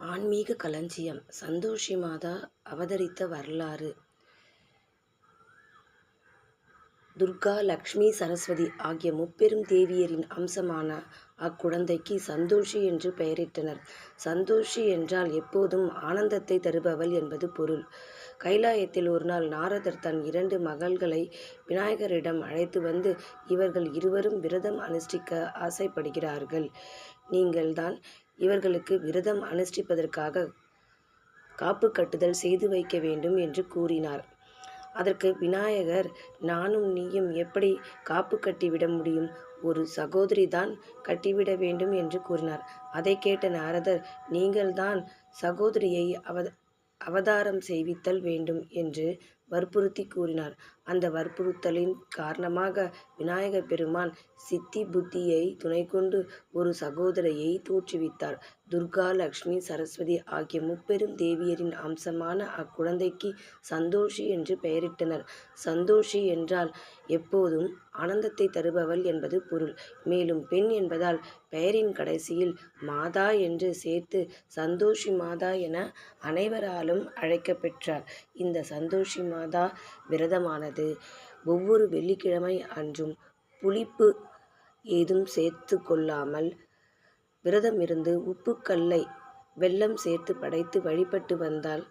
ஆன்மீக களஞ்சியம் சந்தோஷி மாதா அவதரித்த வரலாறு துர்கா லக்ஷ்மி சரஸ்வதி ஆகிய முப்பெரும் தேவியரின் அம்சமான அக்குழந்தைக்கு சந்தோஷி என்று பெயரிட்டனர். சந்தோஷி என்றால் எப்போதும் ஆனந்தத்தை தருபவள் என்பது பொருள். கைலாயத்தில் ஒருநாள் நாரதர் தன் இரண்டு மகள்களை விநாயகரிடம் அழைத்து வந்து இவர்கள் இருவரும் விரதம் அனுஷ்டிக்க ஆசைப்படுகிறார்கள். நீங்கள்தான் இவர்களுக்கு விரதம் அனுஷ்டிப்பதற்காக காப்பு கட்டுதல் செய்து வைக்க வேண்டும் என்று கூறினார். அதற்கு விநாயகர் நானும் நீயும் எப்படி காப்பு கட்டிவிட முடியும்? ஒரு சகோதரிதான் கட்டிவிட வேண்டும் என்று கூறினார். அதைக் கேட்ட நாரதர் நீங்கள்தான் சகோதரியை அவதாரம் செய்வித்தல் வேண்டும் என்று வற்புறுத்தி கூறினார். அந்த வற்புறுத்தலின் காரணமாக விநாயகர் பெருமான் சித்தி புத்தியை துணை கொண்டு ஒரு சகோதரியை தோற்றுவித்தார். துர்கா லக்ஷ்மி சரஸ்வதி ஆகிய முப்பெரும் தேவியரின் அம்சமான அக்குழந்தைக்கு சந்தோஷி என்று பெயரிட்டனர். சந்தோஷி என்றால் எப்போதும் ஆனந்தத்தை தருபவள் என்பது பொருள். மேலும் பெண் என்பதால் பெயரின் கடைசியில் மாதா என்று சேர்த்து சந்தோஷி மாதா என அனைவராலும் அழைக்கப்பெற்றார் இந்த சந்தோஷி மாதா விரதமானது. ஒவ்வொரு வெள்ளிக்கிழமை அன்றும் புளிப்பு ஏதும் சேர்த்து கொள்ளாமல் விரதமிருந்து உப்புக்கல்லை வெல்லம் சேர்த்து படைத்து வழிபட்டு வந்தால்